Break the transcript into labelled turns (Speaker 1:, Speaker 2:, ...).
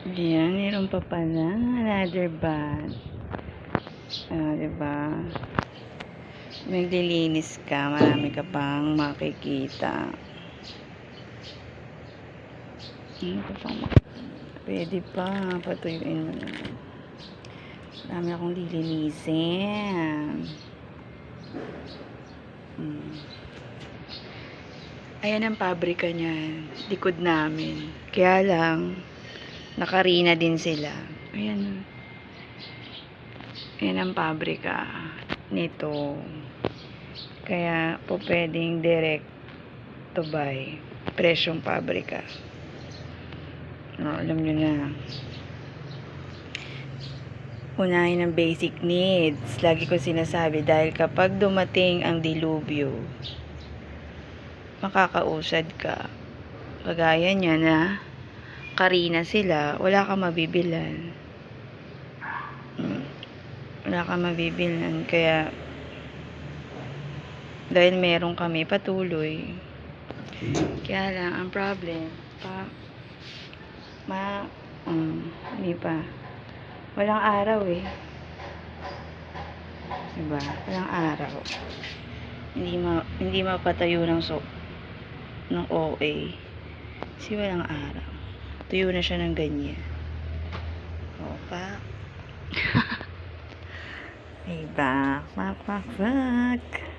Speaker 1: Ayan, meron pa pala. Another bat. Ah, diba? Maglilinis ka, marami ka pang makikita. Ano pa pang Pwede pa, patuyuin mo naman. Marami akong lilinisin. Hmm. Ayan ang pabrika niyan. Likod namin. Kaya lang, nakarina din sila. Ayan. Ayan ang pabrika nito. Kaya po pwedeng direct to buy. Presyong pabrika. No, alam nyo na. Unahin ang basic needs. Lagi ko sinasabi dahil kapag dumating ang dilubyo, makakausad ka. Kagaya niya na karina sila, wala kang mabibilan. Wala kang mabibilan. Kaya, dahil meron kami patuloy, kaya lang, ang problem, pa, ma, um, hindi pa, walang araw eh. Diba? Walang araw. Hindi ma, hindi mapatayo ng so, ng OA. Kasi walang araw. Tuyo na siya ng ganyan. Opa. Diba? Pak, pak, pak.